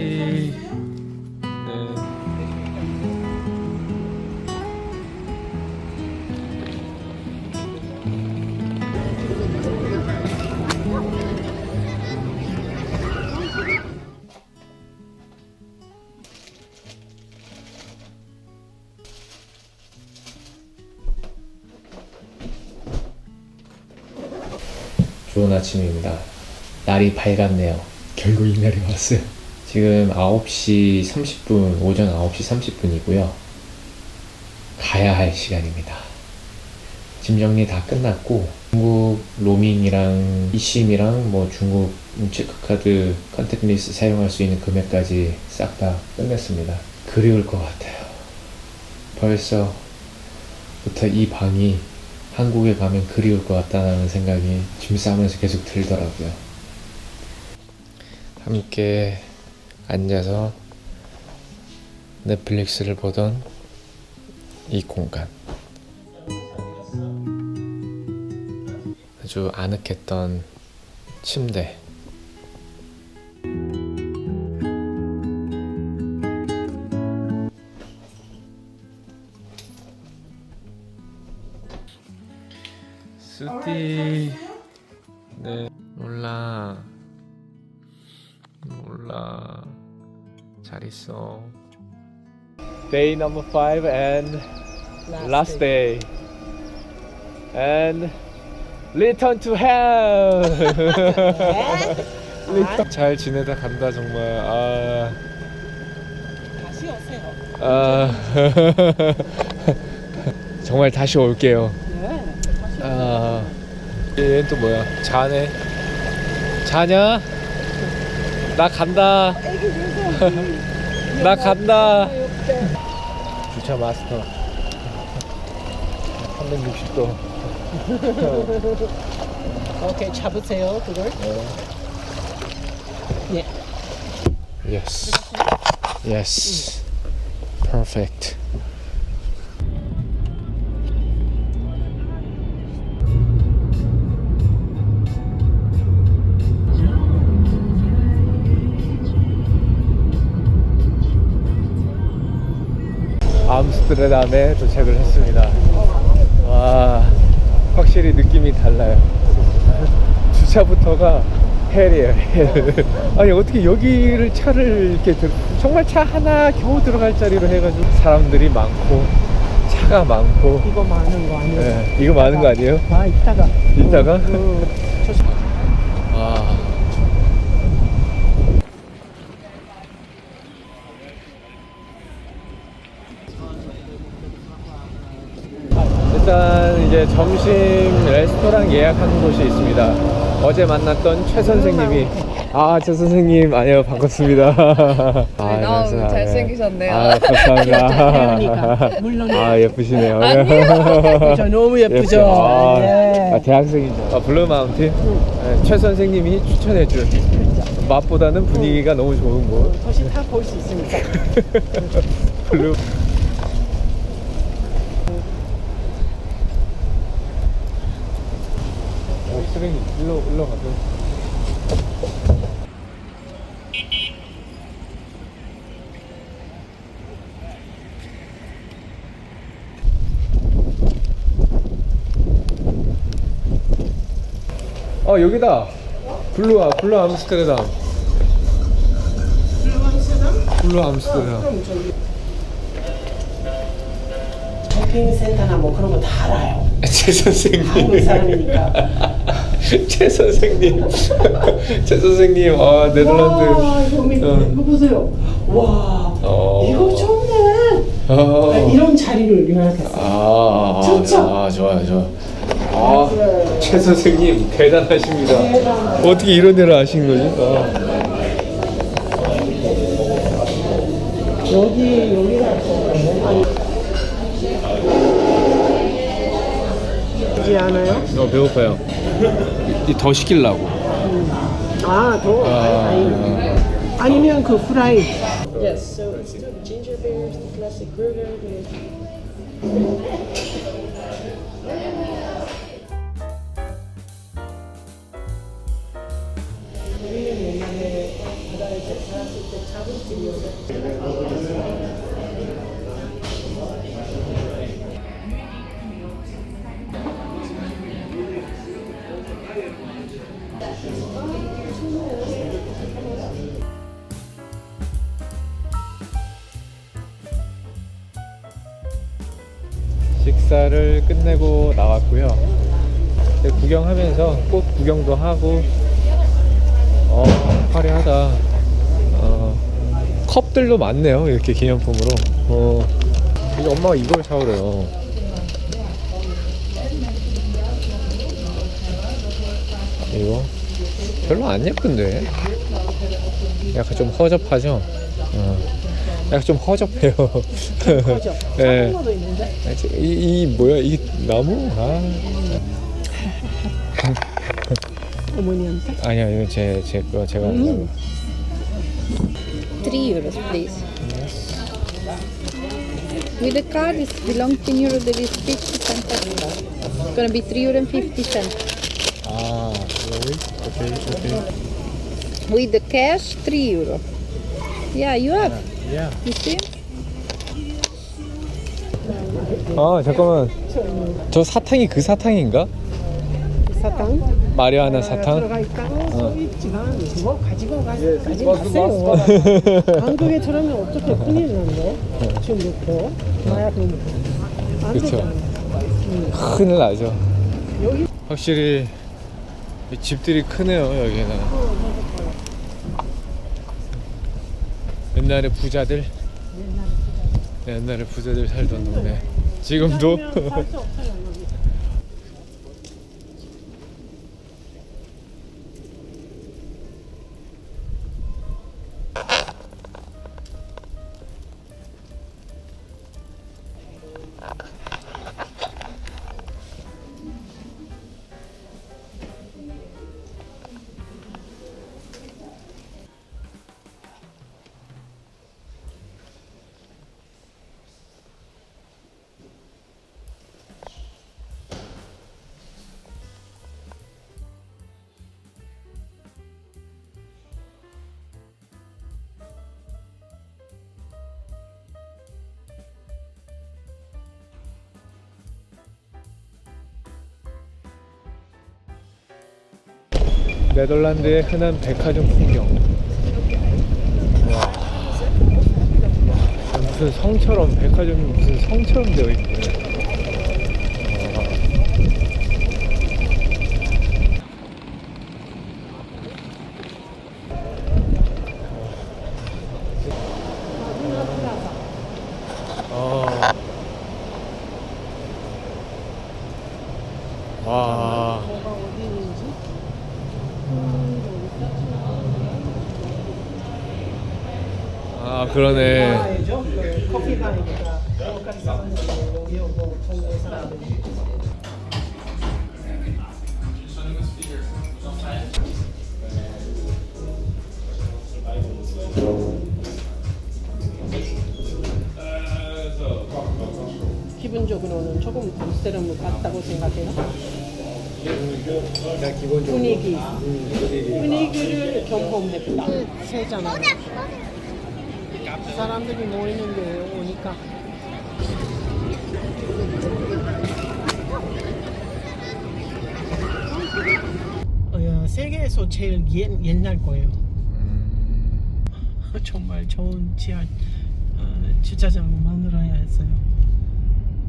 네. 좋은 아침입니다. 날이 밝았네요. 결국 이 날이 왔어요. 지금 9시 30분, 오전 9시 30분이고요. 가야 할 시간입니다. 짐 정리 다 끝났고, 중국 로밍이랑 이심이랑 뭐 중국 체크카드 컨택트 리스 사용할 수 있는 금액까지 싹 다 끝냈습니다. 그리울 것 같아요. 벌써부터 이 방이 한국에 가면 그리울 것 같다는 생각이 짐 싸면서 계속 들더라고요. 함께 앉아서 넷플릭스를 보던 이 공간. 아주 아늑했던 침대. 수띠. 네. 있어. Day number five and last day. And return to hell. 잘 지내다 간다 정말. 아. 다시 오세요. 아. 정말 다시 올게요. 네. 다시 아. 얘는 또 뭐야? 자네. 자냐? 나 간다. 애기 주세요. 나 간다. 주차 마스터. 360도. 오케이 잡으세요 그걸. 네. Yes. Yes. Perfect. 암스테르담에 도착을 했습니다. 와, 확실히 느낌이 달라요. 주차부터가 헬이에요, 헬. 아니, 어떻게 여기를 차를 이렇게, 들, 정말 차 하나 겨우 들어갈 자리로 해가지고 사람들이 많고, 차가 많고, 이거 많은 거 아니에요? 네, 이거 많은 거 아니에요? 아 이따가. 이따가? 그, 조심. 아. 일단 이제 점심 레스토랑 예약한 곳이 있습니다. 어제 만났던 최 선생님이 아, 최 선생님 아니요 반갑습니다. 아, 네, 너무 잘생기셨네요. 아, 감사합니다. 물론. 아, 예쁘시네요. 예쁘죠. 너무 예쁘죠. 예쁘죠. 아, 예. 아, 대학생이죠. 아, 블루 마운틴? 네, 최 선생님이 추천해준 맛보다는 분위기가 너무 좋은 곳. 도시 다 볼 수 있으니까. 블루. 오, 쓰레기 일로 일로 가죠. 어 여기다 블루 아 블루 암스테르담 블루 암스테르담 쇼핑 센터나 뭐 그런 거 다 알아요. 최 선생님 한국 사람이니까. 최 선생님 최 선생님 아 네덜란드 와, 이거, 미- 어. 이거 보세요. 와, 어. 이거 좋네. 아, 이런 자리를 예약했어요. 아, 아, 좋죠? 아 좋아요 좋아 아, 네. 최 선생님 대단하십니다 대단하다. 어떻게 이런 데를 아신 거지? 아. 여기 여기가 아니. 지 않아요? 어 배고파요 이- 더 시킬라고 아, 더 아, 아니, 아니면 그 프라이. Yes, so it's the ginger beer, the classic burger. 우리는 옛날에 바다에서 살았을 때 작은 집이었어요. 식사를 끝내고 나왔고요. 구경하면서 꽃 구경도 하고, 어, 화려하다. 어, 컵들도 많네요. 이렇게 기념품으로. 어, 엄마가 이걸 사오래요. 이거 별로 안 예쁜데. 약간 좀 허접하죠. 어. 약간 좀 허접해요. 그죠? 네. 아, 저- 이, 이 뭐야 이 나무? 아 어머니한테. 아니야 이거 제 제 거 제가 하려고. 3 euros, please. With the card, it belongs in euro. There is 50 cent. It's gonna be 3 euro and 50 cent. 오케이 오케이. With the cash, 3 euro. Yeah, you have. 야. You see? 아 잠깐만. 저 사탕이 그 사탕인가? 사탕. 마리아나 사탕? 들어가 소위지가 뭐 가지고 가지 마세요. 한국에처럼 어떻게 큰일 났네. 지금 놓고 마약 놓고. 안 그쵸. 되잖아. 큰일 나죠. 여기 확실히 이 집들이 크네요 여기는. 옛날에 부자들. 옛날에 부자들 살던 동네. 지금도. 네덜란드의 흔한 백화점 풍경. 와. 무슨 성처럼 백화점이 무슨 성처럼 되어 있네. 와. 아. 와. 아 그러네. 사람들이 여기 오고 동네 사람 조금 돈 같다고 생각해요. 분위기. 분위기를 경험해보다. 세잖아. 사람들이 모이는데 오니까. 어, 세계에서 제일 옛, 옛날 거예요. 정말 좋은 지하 어, 주차장을 만들어야 했어요.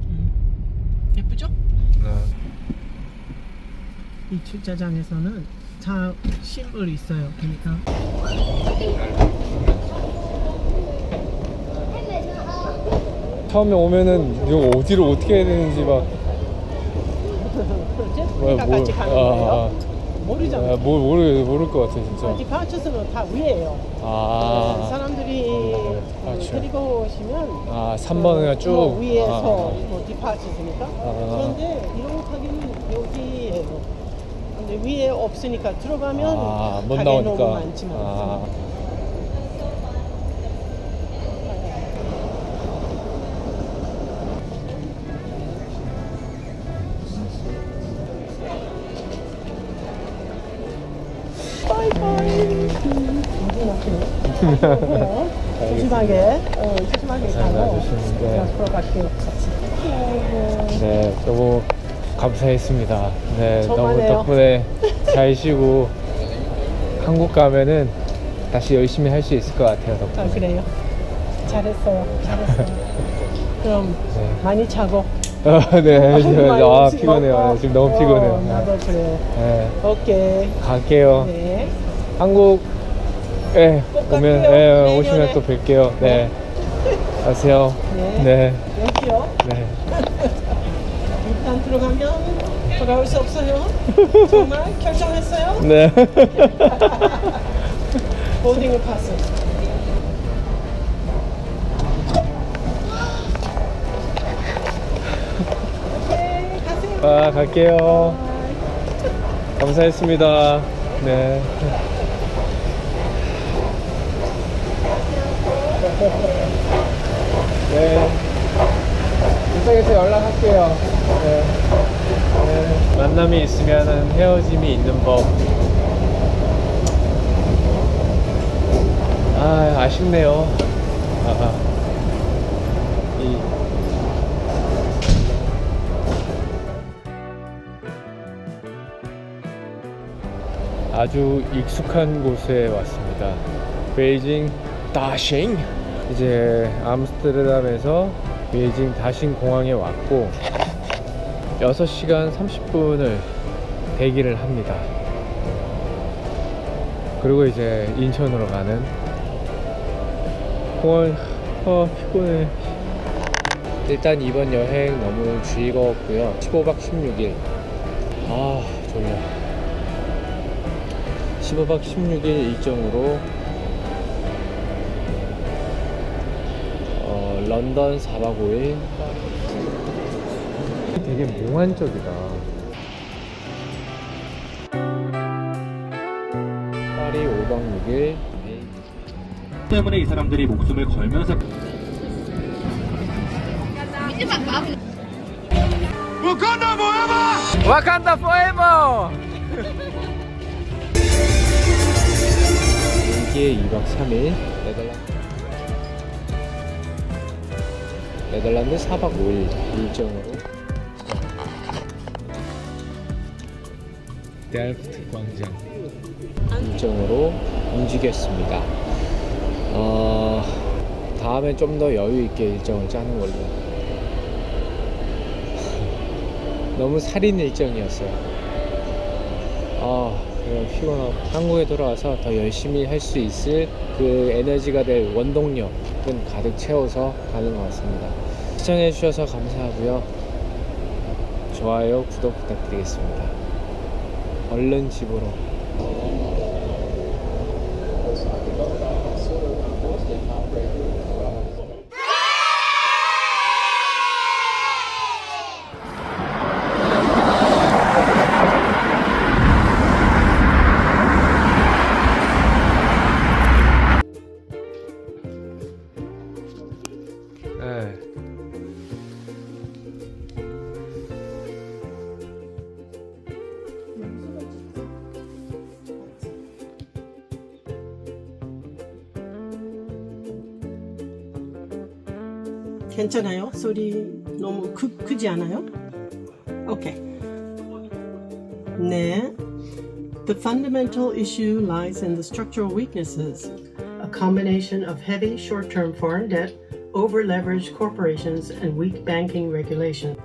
음. 예쁘죠? 이 주차장에서는 다 식물 있어요. 그러니까 처음에 오면은 이거 어디로 어떻게 해야 되는지 막? 뭐야, 우리가 뭐- 같이 가는 아, 거예요. 모르잖아. 아, 뭘 모르 모를 것 같아 진짜. 디파처스는 다 위에요. 아, 사람들이 그 디파처. 데리고 오시면 아 3번은 뭐쭉 위에서 아, 뭐 디파처스니까. 아. 그런데 이런 가게는 여기에요. 근데 위에 없으니까 들어가면 아, 못 가게 나오니까. 너무 많지만. 아. 나쁘네. 조심하게, 어, 조심하게 가고. 걸어갈게요, 같이. 네, 너무 감사했습니다. 네, 너무 정말요. 덕분에 잘 쉬고 한국 가면은 다시 열심히 할 수 있을 것 같아요. 덕분에. 아, 그래요. 잘했어요. 잘했어요. 그럼 네. 많이 자고. 아, 네, 많이 아, 먹고. 피곤해요. 네, 지금 너무 어, 피곤해요. 나도 그래요. 네, 오케이. 갈게요. 네. 한국 에 꼭 오면 갈게요. 예, 내년에. 오시면 또 뵐게요. 네. 가세요. 네. 네. 여기요. 네. 일단 들어가면 돌아올 수 없어요. 정말 결정했어요. 네. 보딩을 가세요. 아, 갈게요. 감사했습니다. 네. 네. 도착해서 연락할게요. 네. 네. 만남이 있으면 헤어짐이 있는 법. 아, 아쉽네요. 아, 이 아주 익숙한 곳에 왔습니다. 베이징 다싱. 이제 암스테르담에서 베이징 다싱 공항에 왔고 6시간 30분을 대기를 합니다. 그리고 이제 인천으로 가는 공항 아 피곤해. 일단 이번 여행 너무 즐거웠고요. 15박 16일. 아 졸려. 15박 16일 일정으로 런던 4박 5일 되게 몽환적이다. 파리 5박 6일. 때문에 이 사람들이 목숨을 걸면서 와칸다 포에버! 이게 2박 3일 네덜란드 4박 5일 일정으로 델프트 광장 일정으로 움직였습니다. 어, 다음엔 좀더 여유 있게 일정을 짜는 걸로. 너무 살인 일정이었어요. 아, 피곤하고 한국에 돌아와서 더 열심히 할 수 있을 그 에너지가 될 원동력 은 가득 채워서 가는 것 같습니다. 시청해 주셔서 감사하고요. 좋아요, 구독 부탁드리겠습니다. 얼른 집으로. 괜찮아요? 소리 너무 크, 크지 않아요? 오케이. 네. The fundamental issue lies in the structural weaknesses, a combination of heavy short-term foreign debt, over-leveraged corporations, and weak banking regulation.